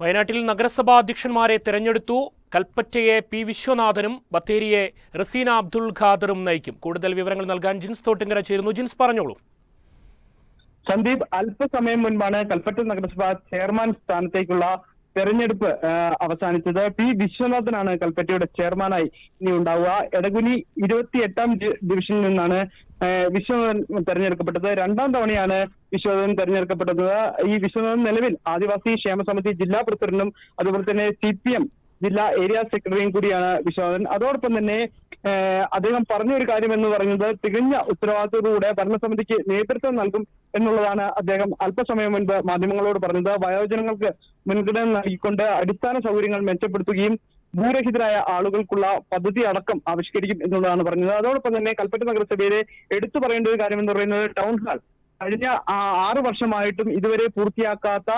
വയനാട്ടിൽ നഗരസഭാ അധ്യക്ഷന്മാരെ തെരഞ്ഞെടുത്തു. കൽപ്പറ്റയെ പി വിശ്വനാഥനും ബത്തേരിയെ റസീന അബ്ദുൾ ഖാദറും നയിക്കും. കൂടുതൽ വിവരങ്ങൾ നൽകാൻ ജിൻസ് തോട്ടിങ്ങര ചേരുന്നു. ജിൻസ് പറഞ്ഞോളൂ. സന്ദീപ് അല്പസമയം മുൻപാണ് കൽപ്പറ്റ നഗരസഭ ചെയർമാൻ സ്ഥാനത്തേക്കുള്ള തെരഞ്ഞെടുപ്പ് അവസാനിച്ചത്. പി. വിശ്വനാഥനാണ് കൽപ്പറ്റയുടെ ചെയർമാനായി ഇനി ഉണ്ടാവുക. എടകുനി ഇരുപത്തി എട്ടാം ഡിവിഷനിൽ നിന്നാണ് വിശ്വനാഥൻ തെരഞ്ഞെടുക്കപ്പെട്ടത്. രണ്ടാം തവണയാണ് വിശ്വനാഥൻ തെരഞ്ഞെടുക്കപ്പെട്ടത്. ഈ വിശ്വനാഥൻ നിലവിൽ ആദിവാസി ക്ഷേമ സമിതി ജില്ലാ പ്രസിഡന്റും അതുപോലെ തന്നെ സി പി എം ജില്ലാ ഏരിയ സെക്രട്ടറിയും കൂടിയാണ് വിശ്വനാഥൻ. അതോടൊപ്പം തന്നെ അദ്ദേഹം പറഞ്ഞ ഒരു കാര്യം എന്ന് പറയുന്നത് തികഞ്ഞ ഉത്തരവാദിത്തത്തോടുകൂടെ ഭരണസമിതിക്ക് നേതൃത്വം നൽകും എന്നുള്ളതാണ് അദ്ദേഹം അല്പസമയം മുൻപ് മാധ്യമങ്ങളോട് പറഞ്ഞത്. വയോജനങ്ങൾക്ക് മുൻഗണന നൽകിക്കൊണ്ട് അടിസ്ഥാന സൗകര്യങ്ങൾ മെച്ചപ്പെടുത്തുകയും ഭൂരഹിതരായ ആളുകൾക്കുള്ള പദ്ധതി അടക്കം ആവിഷ്കരിക്കും എന്നുള്ളതാണ് പറഞ്ഞത്. അതോടൊപ്പം തന്നെ കൽപ്പറ്റ നഗരസഭയിലെ എടുത്തു പറയേണ്ട ഒരു കാര്യം എന്ന് പറയുന്നത് ടൗൺ ഹാൾ. കഴിഞ്ഞ ആറ് വർഷമായിട്ടും ഇതുവരെ പൂർത്തിയാക്കാത്ത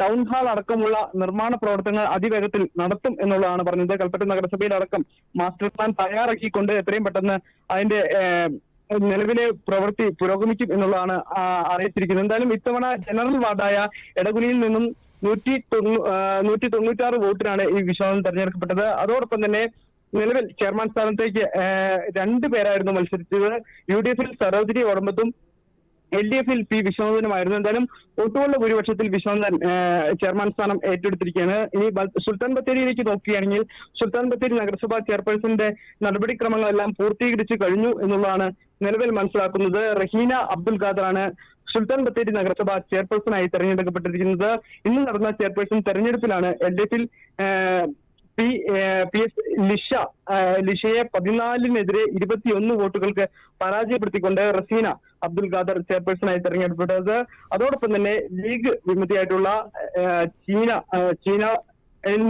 ടൗൺ ഹാൾ അടക്കമുള്ള നിർമ്മാണ പ്രവർത്തനങ്ങൾ അതിവേഗത്തിൽ നടത്തും എന്നുള്ളതാണ് പറഞ്ഞത്. കൽപ്പറ്റ നഗരസഭയിലടക്കം മാസ്റ്റർ പ്ലാൻ തയ്യാറാക്കിക്കൊണ്ട് എത്രയും പെട്ടെന്ന് അതിന്റെ നിലവിലെ പ്രവൃത്തി പുരോഗമിക്കും എന്നുള്ളതാണ് അറിയിച്ചിരിക്കുന്നത്. എന്തായാലും ഇത്തവണ ജനറൽ വാർഡായ എടകുനിയിൽ നിന്നും നൂറ്റി തൊണ്ണൂ നൂറ്റി തൊണ്ണൂറ്റാറ് വോട്ടിനാണ് ഈ വിശ്വാസം തെരഞ്ഞെടുക്കപ്പെട്ടത്. അതോടൊപ്പം തന്നെ നിലവിൽ ചെയർമാൻ സ്ഥാനത്തേക്ക് രണ്ടു പേരായിരുന്നു മത്സരിച്ചത്. യു ഡി എഫിൽ സരോജിനി ഓടമ്പത്തും എൽ ഡി എഫിൽ പി വിശ്വനാഥനുമായിരുന്നു. എന്തായാലും ഒട്ടുമുള്ള ഭൂരിപക്ഷത്തിൽ വിശ്വനാഥൻ ചെയർമാൻ സ്ഥാനം ഏറ്റെടുത്തിരിക്കുകയാണ്. ഇനി സുൽത്താൻ ബത്തേരിയിലേക്ക് നോക്കുകയാണെങ്കിൽ സുൽത്താൻ ബത്തേരി നഗരസഭാ ചെയർപേഴ്സന്റെ നടപടിക്രമങ്ങളെല്ലാം പൂർത്തീകരിച്ചു കഴിഞ്ഞു എന്നുള്ളതാണ് നിലവിൽ മനസ്സിലാക്കുന്നത്. റഹീന അബ്ദുൽ ഖാദറാണ് സുൽത്താൻ ബത്തേരി നഗരസഭ ചെയർപേഴ്സണായി തെരഞ്ഞെടുക്കപ്പെട്ടിരിക്കുന്നത്. ഇന്ന് നടന്ന ചെയർപേഴ്സൺ തെരഞ്ഞെടുപ്പിലാണ് എൽ ഡി എഫിൽ പി എസ് ലിഷ ലിഷയെ പതിനാലിനെതിരെ ഇരുപത്തിയൊന്ന് വോട്ടുകൾക്ക് പരാജയപ്പെടുത്തിക്കൊണ്ട് റസീന അബ്ദുൽ ഖാദർ ചെയർപേഴ്സണായി തെരഞ്ഞെടുക്കപ്പെട്ടത്. അതോടൊപ്പം തന്നെ ലീഗ് വിമതിയായിട്ടുള്ള ചീന ചീന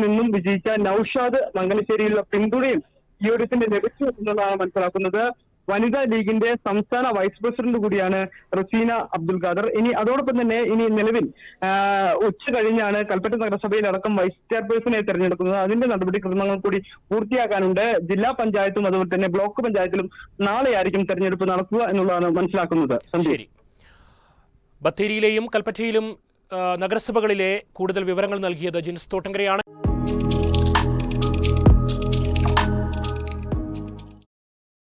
നിന്നും വിജയിച്ച നൌഷാദ് മംഗലശ്ശേരിയിലുള്ള പിന്തുണയും യു ഡി എഫിന്റെ ലഭിച്ചു എന്നുള്ളതാണ് മനസ്സിലാക്കുന്നത്. വനിതാ ലീഗിന്റെ സംസ്ഥാന വൈസ് പ്രസിഡന്റ് കൂടിയാണ് റസീന അബ്ദുൽ ഖാദർ. ഇനി അതോടൊപ്പം തന്നെ ഇനി നിലവിൽ ഉച്ച കഴിഞ്ഞാണ് കൽപ്പറ്റ നഗരസഭയിൽ അടക്കം വൈസ് ചെയർപേഴ്സണെ തെരഞ്ഞെടുക്കുന്നത്. അതിന്റെ നടപടിക്രമങ്ങൾ കൂടി പൂർത്തിയാക്കാനുണ്ട്. ജില്ലാ പഞ്ചായത്തും അതുപോലെ തന്നെ ബ്ലോക്ക് പഞ്ചായത്തിലും നാളെയായിരിക്കും തെരഞ്ഞെടുപ്പ് നടക്കുക എന്നുള്ളതാണ് മനസ്സിലാക്കുന്നത്. ശരി. ബത്തേരിയിലെയും കൽപ്പറ്റയിലും നഗരസഭകളിലെ കൂടുതൽ വിവരങ്ങൾ നൽകിയത് ജിൻസ് തോട്ടങ്കരയാണ്.